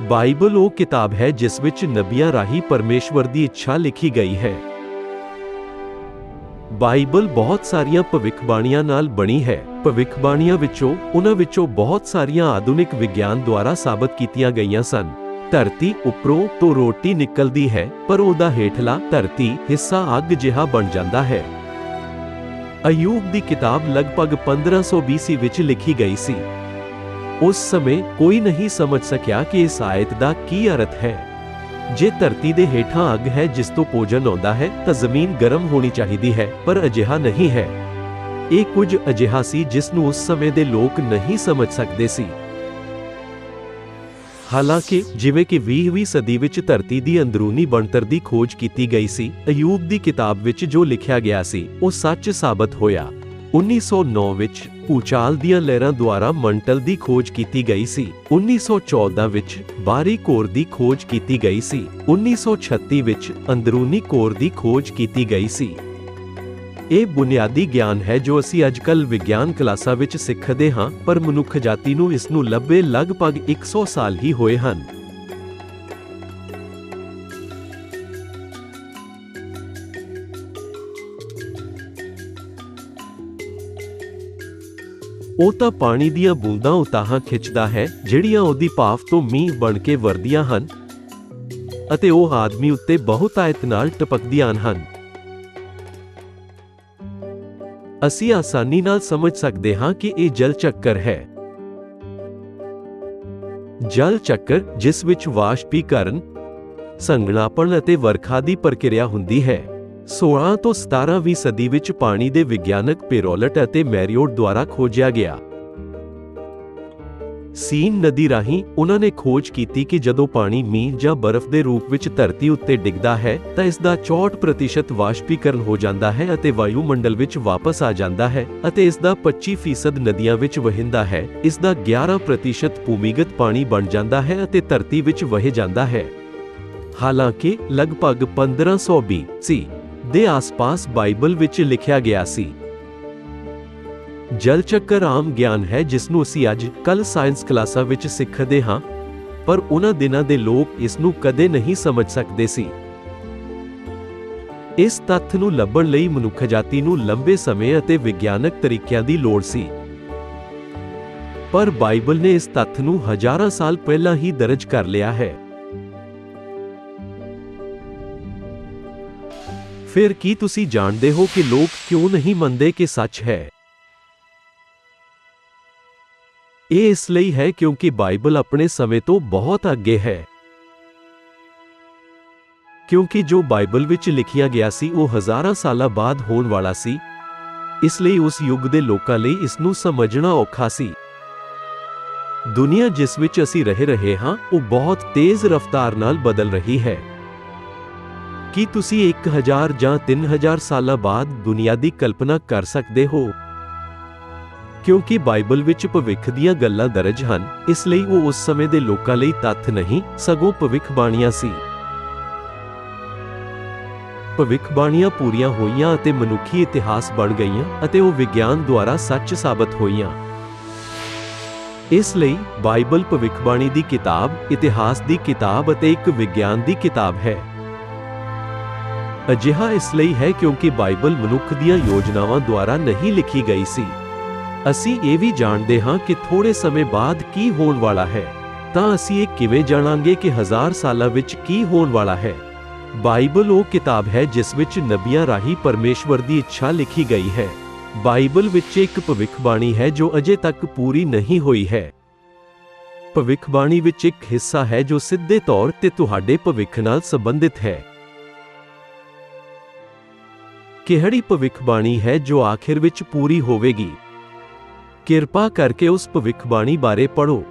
Bible ਉਹ ਕਿਤਾਬ ਹੈ ਜਿਸ ਵਿੱਚ ਨਬੀਆਂ ਰਾਹੀਂ ਪਰਮੇਸ਼ਵਰ ਦੀ ਇੱਛਾ ਲਿਖੀ ਗਈ ਹੈ। ਬਾਈਬਲ ਬਹੁਤ ਸਾਰੀਆਂ ਭਵਿੱਖਬਾਣੀਆਂ ਨਾਲ ਬਣੀ ਹੈ। ਭਵਿੱਖਬਾਣੀਆਂ ਵਿੱਚੋਂ, ਉਹਨਾਂ ਵਿੱਚੋਂ ਬਹੁਤ ਸਾਰੀਆਂ ਆਧੁਨਿਕ ਵਿਗਿਆਨ ਦੁਆਰਾ ਸਾਬਤ ਕੀਤੀਆਂ ਗਈਆਂ ਸਨ। ਧਰਤੀ ਉੱਪਰੋਂ ਤੋਂ ਰੋਟੀ ਨਿਕਲਦੀ ਹੈ, ਪਰ ਉਹਦਾ ਹੇਠਲਾ ਧਰਤੀ ਹਿੱਸਾ ਅੱਗ ਜਿਹਾ ਬਣ ਜਾਂਦਾ ਹੈ। ਅਯੂਬ ਦੀ ਕਿਤਾਬ ਲਗਭਗ 1500 BC ਵਿੱਚ ਲਿਖੀ ਗਈ ਸੀ। ਉਸ ਸਮੇਂ ਕੋਈ ਨਹੀਂ ਸਮਝ ਸਕਿਆ ਕਿ ਇਸ ਆਇਤ ਦਾ ਕੀ ਅਰਥ ਹੈ ਜੇ ਧਰਤੀ ਦੇ ਹੇਠਾਂ ਅੱਗ ਹੈ ਜਿਸ ਤੋਂ ਭੋਜਨ ਆਉਂਦਾ ਹੈ ਤਾਂ ਜ਼ਮੀਨ ਗਰਮ ਹੋਣੀ ਚਾਹੀਦੀ ਹੈ ਪਰ ਅਜਿਹਾ ਨਹੀਂ ਹੈ ਇਹ ਕੁਝ ਅਜਿਹਾ ਸੀ ਜਿਸ ਨੂੰ ਉਸ ਸਮੇਂ ਦੇ ਲੋਕ ਨਹੀਂ ਸਮਝ ਸਕਦੇ ਸੀ ਹਾਲਾਂਕਿ ਜਿਵੇਂ ਕਿ 20ਵੀਂ ਸਦੀ ਵਿੱਚ ਧਰਤੀ ਦੀ ਅੰਦਰੂਨੀ ਬਣਤਰ ਦੀ ਖੋਜ ਕੀਤੀ ਗਈ ਸੀ ਅਯੂਬ ਦੀ ਕਿਤਾਬ ਵਿੱਚ ਜੋ ਲਿਖਿਆ ਗਿਆ ਸੀ ਉਹ ਸੱਚ ਸਾਬਤ ਹੋਇਆ 1909 ਵਿੱਚ ਭੂਚਾਲ ਦੀਆਂ ਲਹਿਰਾਂ ਦੁਆਰਾ ਮੰਟਲ ਦੀ ਖੋਜ ਕੀਤੀ ਗਈ ਸੀ। 1914 ਵਿੱਚ ਬਾਹਰੀ ਕੋਰ ਦੀ ਖੋਜ ਕੀਤੀ ਗਈ ਸੀ। 1936 ਵਿੱਚ ਅੰਦਰੂਨੀ ਕੋਰ ਦੀ ਖੋਜ ਕੀਤੀ ਗਈ ਸੀ। ਇਹ ਬੁਨਿਆਦੀ ਗਿਆਨ ਹੈ ਜੋ ਅਸੀਂ ਅੱਜਕੱਲ ਵਿਗਿਆਨ ਕਲਾਸਾਂ ਵਿੱਚ ਸਿੱਖਦੇ ਹਾਂ, ਪਰ ਮਨੁੱਖ ਜਾਤੀ ਨੂੰ ਇਸ ਨੂੰ ਲੱਭੇ ਲਗਭਗ 100 ਸਾਲ ਹੀ ਹੋਏ ਹਨ। ਉਹ ਤਾਂ ਪਾਣੀ ਦੀਆਂ ਬੂੰਦਾਂ ਉਤਾਹਾਂ ਖਿੱਚਦਾ ਹੈ, ਜਿਹੜੀਆਂ ਉਹਦੀ ਭਾਫ ਤੋਂ ਮੀਂਹ ਬਣ ਕੇ ਵਰਦੀਆਂ ਹਨ ਅਤੇ ਉਹ ਆਦਮੀ ਉੱਤੇ ਬਹੁਤ ਆਇਤ ਨਾਲ ਟਪਕਦੀਆਂ ਹਨ। ਅਸੀਂ ਆਸਾਨੀ ਨਾਲ ਸਮਝ ਸਕਦੇ ਹਾਂ ਕਿ ਇਹ ਜਲ ਚੱਕਰ ਹੈ। ਜਲ ਚੱਕਰ, ਜਿਸ ਵਿੱਚ ਵਾਸ਼ਪੀਕਰਨ ਸੰਘਣਾਪਣ ਅਤੇ ਵਰਖਾ ਦੀ ਪ੍ਰਕਿਰਿਆ ਹੁੰਦੀ ਹੈ। 16 ਤੋਂ 17ਵੀਂ ਸਦੀ ਵਿੱਚ ਪਾਣੀ ਦੇ ਵਿਗਿਆਨਕ ਪੇਰੋਲਟ ਅਤੇ ਮੈਰੀਓਟ ਦੁਆਰਾ ਖੋਜਿਆ ਗਿਆ। ਸੀਨ ਨਦੀ ਰਾਹੀਂ ਉਹਨਾਂ ਨੇ ਖੋਜ ਕੀਤੀ ਕਿ ਜਦੋਂ ਪਾਣੀ ਮੀਂਹ ਜਾਂ ਬਰਫ਼ ਦੇ ਰੂਪ ਵਿੱਚ ਧਰਤੀ ਉੱਤੇ ਡਿੱਗਦਾ ਹੈ, ਤਾਂ ਇਸ ਦਾ 64% ਵਾਸ਼ਪੀਕਰਨ ਹੋ ਜਾਂਦਾ ਹੈ ਅਤੇ ਵਾਯੂਮੰਡਲ ਵਿੱਚ ਵਾਪਸ ਆ ਜਾਂਦਾ ਹੈ ਅਤੇ ਇਸ ਦਾ 25% ਨਦੀਆਂ ਵਿੱਚ ਵਹਿੰਦਾ ਹੈ। ਇਸ ਦਾ 11% ਭੂਮੀਗਤ ਪਾਣੀ ਬਣ ਜਾਂਦਾ ਹੈ ਅਤੇ ਧਰਤੀ ਵਿੱਚ ਵਹਿ ਜਾਂਦਾ ਹੈ। ਹਾਲਾਂਕਿ, ਲਗਭਗ 1500 ਸੀ ਦੇ ਆਸ-ਪਾਸ ਬਾਈਬਲ ਵਿੱਚ ਲਿਖਿਆ ਗਿਆ ਸੀ। ਜਲ ਚੱਕਰ ਆਮ ਗਿਆਨ ਹੈ ਜਿਸ ਨੂੰ ਅਸੀਂ ਅੱਜ ਕੱਲ ਸਾਇੰਸ ਕਲਾਸਾਂ ਵਿੱਚ ਸਿੱਖਦੇ ਹਾਂ, ਪਰ ਉਹਨਾਂ ਦਿਨਾਂ ਦੇ ਲੋਕ ਇਸ ਨੂੰ ਕਦੇ ਨਹੀਂ ਸਮਝ ਸਕਦੇ ਸੀ। ਇਸ ਤੱਥ ਨੂੰ ਲੱਭਣ ਲਈ ਮਨੁੱਖ ਜਾਤੀ ਨੂੰ ਲੰਬੇ ਸਮੇਂ ਅਤੇ ਵਿਗਿਆਨਕ ਤਰੀਕਿਆਂ ਦੀ ਲੋੜ ਸੀ। ਪਰ ਬਾਈਬਲ ਨੇ ਇਸ ਤੱਥ ਨੂੰ ਹਜ਼ਾਰਾਂ ਸਾਲ ਪਹਿਲਾਂ ਹੀ ਦਰਜ ਕਰ ਲਿਆ ਹੈ। ਫਿਰ ਕੀ ਤੁਸੀਂ ਜਾਣਦੇ ਹੋ ਕਿ ਲੋਕ ਕਿਉਂ ਨਹੀਂ ਮੰਨਦੇ ਕਿ ਸੱਚ ਹੈ? ਇਹ ਇਸ ਲਈ ਹੈ ਕਿਉਂਕਿ ਬਾਈਬਲ ਆਪਣੇ ਸਮੇਂ ਤੋਂ ਬਹੁਤ ਅੱਗੇ ਹੈ। ਕਿਉਂਕਿ ਜੋ ਬਾਈਬਲ ਵਿੱਚ ਲਿਖਿਆ ਗਿਆ ਸੀ, ਉਹ ਹਜ਼ਾਰਾਂ ਸਾਲਾਂ ਬਾਅਦ ਹੋਣ ਵਾਲਾ ਸੀ। ਇਸ ਲਈ ਉਸ ਯੁੱਗ ਦੇ ਲੋਕਾਂ ਲਈ ਇਸ ਨੂੰ ਸਮਝਣਾ ਔਖਾ ਸੀ। ਦੁਨੀਆ ਜਿਸ ਵਿੱਚ ਅਸੀਂ ਰਹਿ ਰਹੇ ਹਾਂ, ਉਹ ਬਹੁਤ ਤੇਜ਼ ਰਫ਼ਤਾਰ ਨਾਲ ਬਦਲ ਰਹੀ ਹੈ। ਕੀ ਤੁਸੀਂ 1000 ਜਾਂ 3000 ਸਾਲਾਂ ਬਾਅਦ ਦੁਨੀਆ ਦੀ ਕਲਪਨਾ ਕਰ ਸਕਦੇ ਹੋ? ਕਿਉਂਕਿ ਬਾਈਬਲ ਵਿੱਚ ਭਵਿੱਖ ਦੀਆਂ ਗੱਲਾਂ ਦਰਜ ਹਨ, ਇਸ ਲਈ ਉਹ ਉਸ ਸਮੇਂ ਦੇ ਲੋਕਾਂ ਲਈ ਤੱਥ ਨਹੀਂ, ਸਗੋਂ ਭਵਿੱਖਬਾਣੀਆਂ ਸੀ। ਭਵਿੱਖਬਾਣੀਆਂ ਪੂਰੀਆਂ ਹੋਈਆਂ ਅਤੇ ਮਨੁੱਖੀ ਇਤਿਹਾਸ ਬਣ ਗਈਆਂ ਅਤੇ ਉਹ ਵਿਗਿਆਨ ਦੁਆਰਾ ਸੱਚ ਸਾਬਤ ਹੋਈਆਂ। ਇਸ ਲਈ ਬਾਈਬਲ ਭਵਿੱਖਬਾਣੀ ਦੀ ਕਿਤਾਬ, ਇਤਿਹਾਸ ਦੀ ਕਿਤਾਬ ਅਤੇ ਇੱਕ ਵਿਗਿਆਨ ਦੀ ਕਿਤਾਬ ਹੈ। ਅਜਿਹਾ ਇਸ ਲਈ ਹੈ ਕਿਉਂਕਿ ਬਾਈਬਲ ਮਨੁੱਖ ਦੀਆਂ ਯੋਜਨਾਵਾਂ ਦੁਆਰਾ ਨਹੀਂ ਲਿਖੀ ਗਈ ਸੀ। ਅਸੀਂ ਇਹ ਵੀ ਜਾਣਦੇ ਹਾਂ ਕਿ ਥੋੜੇ ਸਮੇਂ ਬਾਅਦ ਕੀ ਹੋਣ ਵਾਲਾ ਹੈ। ਤਾਂ ਅਸੀਂ ਇਹ ਕਿਵੇਂ ਜਾਣਾਂਗੇ ਕਿ ਹਜ਼ਾਰ ਸਾਲਾਂ ਵਿੱਚ ਕੀ ਹੋਣ ਵਾਲਾ ਹੈ? ਬਾਈਬਲ ਉਹ ਕਿਤਾਬ ਹੈ ਜਿਸ ਵਿੱਚ ਨਬੀਆਂ ਰਾਹੀਂ ਪਰਮੇਸ਼ਵਰ ਦੀ ਇੱਛਾ ਲਿਖੀ ਗਈ ਹੈ। ਬਾਈਬਲ ਵਿੱਚ ਇੱਕ ਭਵਿੱਖਬਾਣੀ ਹੈ ਜੋ ਅਜੇ ਤੱਕ ਪੂਰੀ ਨਹੀਂ ਹੋਈ ਹੈ। ਭਵਿੱਖਬਾਣੀ ਵਿੱਚ ਇੱਕ ਹਿੱਸਾ ਹੈ ਜੋ ਸਿੱਧੇ ਤੌਰ ਤੇ ਤੁਹਾਡੇ ਭਵਿੱਖ ਨਾਲ ਸੰਬੰਧਿਤ ਹੈ। ਕਿਹੜੀ ਭਵਿੱਖਬਾਣੀ ਹੈ ਜੋ ਆਖਿਰ ਵਿੱਚ ਪੂਰੀ ਹੋਵੇਗੀ? ਕਿਰਪਾ ਕਰਕੇ ਉਸ ਭਵਿੱਖਬਾਣੀ ਬਾਰੇ ਪੜ੍ਹੋ।